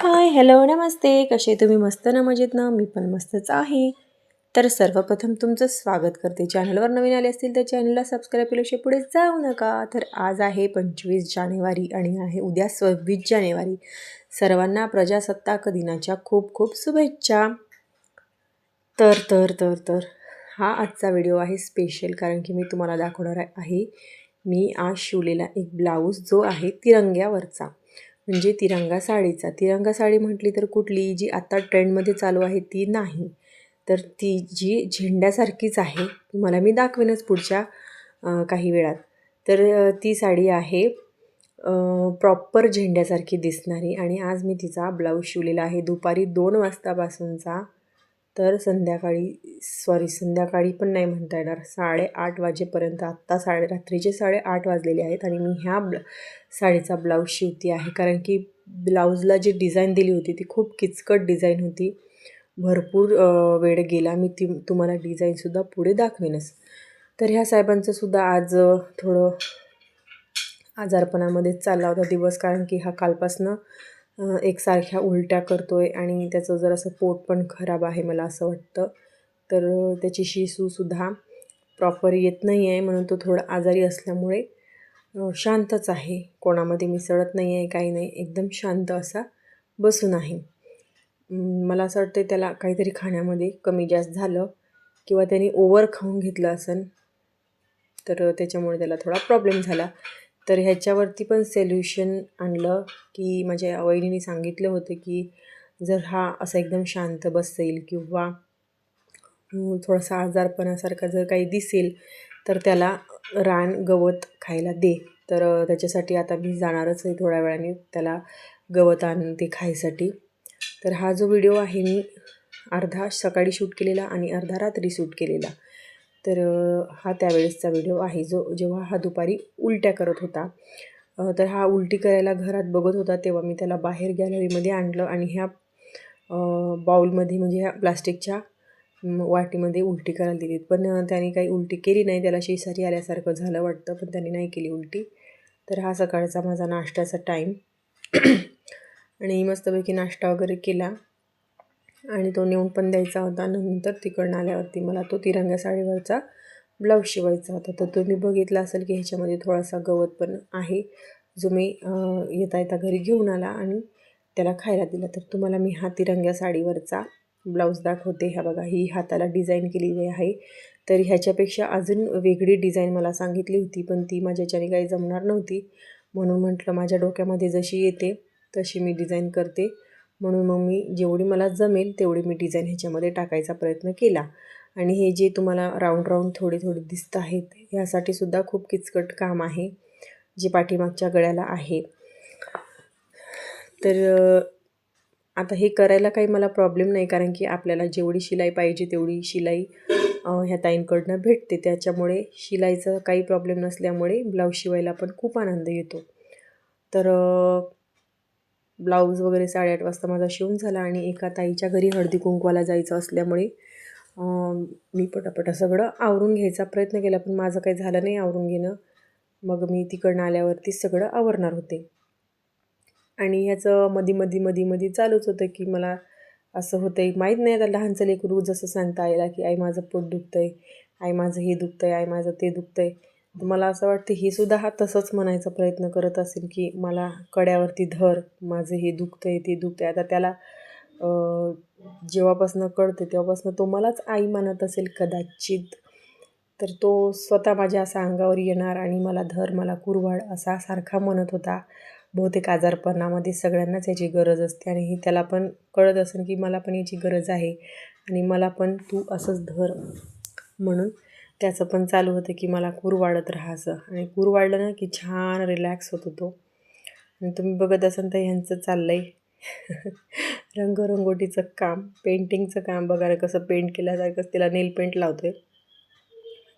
Hi hello नमस्ते. कसे तुम्ही मस्त ना मजेत ना? मी पण मस्तच आहे. तर सर्वप्रथम तुमचं स्वागत करते. चॅनलवर नवीन आले असतील तर चॅनलला सबस्क्राईब केल्याशिवाय पुढे जाऊ नका. तर आज आहे पंचवीस जानेवारी आणि आहे उद्या सव्वीस जानेवारी. सर्वांना प्रजासत्ताक दिनाच्या खूप खूप शुभेच्छा. तर तर तर तर हा आजचा व्हिडिओ आहे स्पेशल कारण की मी तुम्हाला दाखवणार आहे. मी आज शिवलेला एक ब्लाऊज जो आहे तिरंग्यावरचा. म्हणजे तिरंगा साडीचा. तिरंगा साडी म्हटली तर कुठली? जी आता ट्रेंडमध्ये चालू आहे ती नाही. तर ती जी झेंड्यासारखीच आहे. तुम्हाला मी दाखवेनच पुढच्या काही वेळात. तर ती साडी आहे प्रॉपर झेंड्यासारखी दिसणारी. आणि आज मी तिचा ब्लाऊज शिवलेला आहे. दुपारी दोन वाजतापासूनचा तर संध्याकाळी सॉरी संध्याकाळी पण नाही म्हणता येणार. साडेआठ वाजेपर्यंत आत्ता साडे रात्रीचे साडेआठ वाजलेले आहेत आणि मी ह्या ब्ल साडीचा ब्लाऊज शिवते आहे. कारण की ब्लाऊजला जी डिझाईन दिली होती ती खूप किचकट डिझाईन होती. भरपूर वेळ गेला. मी ती तुम्हाला डिझाईनसुद्धा पुढे दाखवेनच. तर ह्या साहेबांचंसुद्धा आज थोडं आजारपणामध्येच चालला होता दिवस. कारण की हा कालपासनं एकसारख्या उलट्या करतो आहे आणि त्याचं जरासं पोट पण खराब आहे मला असं वाटतं तर त्याची शिसूसुद्धा प्रॉपर येत नाही आहे म्हणून तो थोडा आजारी असल्यामुळे शांतच आहे. कोणामध्ये मिसळत नाही आहे काही नाही. एकदम शांत असा बसून आहे. मला असं वाटतं त्याला काहीतरी खाण्यामध्ये कमी जास्त झालं किंवा त्याने ओव्हर खाऊन घेतलं असेल तर त्याच्यामुळे त्याला थोडा प्रॉब्लेम झाला. तर ह्याच्यावरती पण सोल्युशन आणलं की माझ्या वहिनीने सांगितलं होतं की जर हा असा एकदम शांत बसेल किंवा थोडासा आजारपणासारखा जर काही दिसेल तर त्याला रान गवत खायला दे. तर त्याच्यासाठी आता मी जाणारच आहे थोड्या वेळाने त्याला गवत आणते खायसाठी. तर हा जो व्हिडिओ आहे मी अर्धा सकाळी शूट केलेला आणि अर्धा रात्री शूट केलेला. तर हा त्यावेळेसचा व्हिडिओ आहे जो जेव्हा हा दुपारी उलट्या करत होता. तर हा उलटी करायला घरात बघत होता तेव्हा मी त्याला बाहेर गॅलरीमध्ये आणलं आणि ह्या बाऊलमध्ये म्हणजे ह्या प्लास्टिकच्या वाटीमध्ये उलटी करायला दिली. पण त्याने काही उलटी केली नाही. त्याला शेजारी आल्यासारखं झालं वाटतं पण त्याने नाही केली उलटी. तर हा सकाळचा माझा नाश्त्याचा टाईम आणि मस्तपैकी नाश्ता वगैरे केला. आणि तो नेऊन पण द्यायचा होता. नंतर तिकडनं आल्यावरती मला तो तिरंग्या साडीवरचा ब्लाऊज शिवायचा होता. तर तुम्ही बघितला असेल की ह्याच्यामध्ये थोडासा गवत पण आहे. जो मी येता येता घरी घेऊन आला आणि त्याला खायला दिला. तर तुम्हाला मी हा तिरंग्या साडीवरचा ब्लाऊज दाखवते. ह्या बघा ही हाताला डिझाईन केलेली आहे. तर ह्याच्यापेक्षा अजून वेगळी डिझाईन मला सांगितली होती पण ती माझ्याच्याने काही जमणार नव्हती. म्हणून म्हटलं माझ्या डोक्यामध्ये जशी येते तशी मी डिझाईन करते. म्हणून मग मी जेवढी मला जमेल तेवढी मी डिझाईन ह्याच्यामध्ये टाकायचा प्रयत्न केला. आणि हे जे तुम्हाला राऊंड राऊंड थोडे थोडे दिसत आहेत ह्यासाठी सुद्धा खूप किचकट काम आहे जे पाठीमागच्या गळ्याला आहे. तर आता हे करायला काही मला प्रॉब्लेम नाही कारण की आपल्याला जेवढी शिलाई पाहिजे तेवढी शिलाई ह्या ताईंकडनं भेटते. त्याच्यामुळे शिलाईचा काही प्रॉब्लेम नसल्यामुळे ब्लाऊज शिवायला पण खूप आनंद येतो. तर ब्लाऊज वगैरे साडेआठ वाजता माझा शिवून झाला आणि एका ताईच्या घरी हळदी कुंकवाला जायचं असल्यामुळे मी पटापटा सगळं आवरून घ्यायचा प्रयत्न केला पण माझं काही झालं नाही आवरून घेणं. मग मी तिकडनं आल्यावरती सगळं आवरणार होते. आणि ह्याचं मधी मधी मधी मधी चालूच होतं की मला असं होतं आहे माहीत नाही आता लहानचं लेकरू जसं सांगता आईला की आई माझं पोट दुखतं आहे आई माझं हे दुखतं आहे आई माझं ते दुखतं आहे मला असं वाटतं हे सुद्धा हा तसंच म्हणायचा प्रयत्न करत असेल की मला कड्यावरती धर माझं हे दुखतं आहे ते दुखतं आहे आता त्याला जेव्हापासनं कळते तेव्हापासनं तो मलाच आई मानत असेल कदाचित तर तो स्वतः माझ्या असा अंगावर येणार आणि मला धर मला कुरवाड असा सारखा म्हणत होता. बहुतेक आजारपणामध्ये सगळ्यांनाच याची गरज असते आणि ही त्याला पण कळत असेल की मला पण याची गरज आहे आणि मला पण तू असंच धर म्हणून त्याचं पण चालू होतं की मला कूर वाढत राहायचं. आणि कूर वाढलं ना की छान रिलॅक्स होत होतो. आणि तुम्ही बघत असाल तर ह्यांचं चाललं आहे रंगरंगोटीचं काम पेंटिंगचं काम बघा कसं पेंट केल्यासारखं तिला नेल पेंट लावतो आहे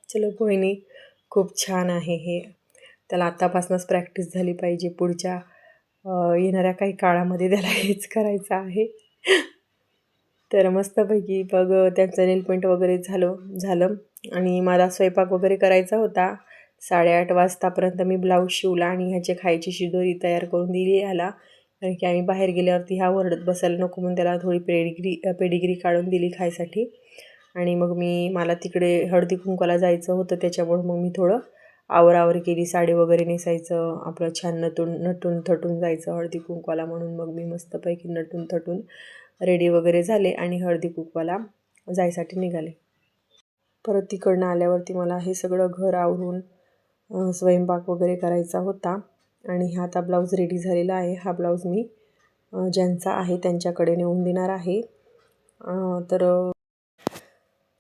चलो कोहिनी खूप छान आहे हे. त्याला आत्तापासूनच प्रॅक्टिस झाली पाहिजे पुढच्या येणाऱ्या काही काळामध्ये त्याला हेच करायचं आहे. तर मस्तपैकी बघ त्यांचं नेल पेंट वगैरे झालं झालं. आणि मला स्वयंपाक वगैरे करायचा होता. साडेआठ वाजतापर्यंत मी ब्लाऊज शिवला आणि ह्याचे खायची शिदोरी तयार करून दिली ह्याला. कारण की आम्ही बाहेर गेल्यावरती ह्या वरडत बसायला नको म्हणून त्याला थोडी पेडिग्री पेडिग्री काढून दिली खायसाठी. आणि मग मी मला तिकडे हळदी कुंकवाला जायचं होतं त्याच्यामुळं मग मी थोडं आवरावर केली. साडी वगैरे नेसायचं आपलं छान नटून नटून थटून जायचं हळदी कुंकवाला म्हणून. मग मी मस्तपैकी नटून थटून रेडी वगैरे झाले आणि हळदी कुंकवाला जायसाठी निघाले. परत तिकडनं आल्यावरती मला हे सगळं घर आवरून स्वयंपाक वगैरे करायचा होता. आणि हा आता ब्लाऊज रेडी झालेला आहे. हा ब्लाऊज मी ज्यांचा आहे त्यांच्याकडे नेऊन देणार आहे. तर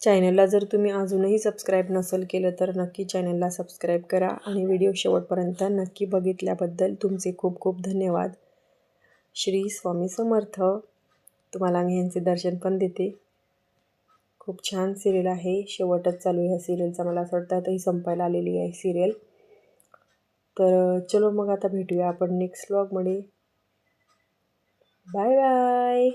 चॅनलला जर तुम्ही अजूनही सबस्क्राईब नसेल केलं तर नक्की चॅनलला सबस्क्राईब करा. आणि व्हिडिओ शेवटपर्यंत नक्की बघितल्याबद्दल तुमचे खूप खूप धन्यवाद. श्री स्वामी समर्थ. तुम्हाला मी यांचे दर्शन पण देते. खूप छान सिरियल आहे. शेवटच चालू आहे ह्या सिरियलचा. मला असं वाटतं आताही संपायला आलेली आहे सिरियल. तर चलो मग आता भेटूया आपण नेक्स्ट व्लॉगमध्ये बाय बाय.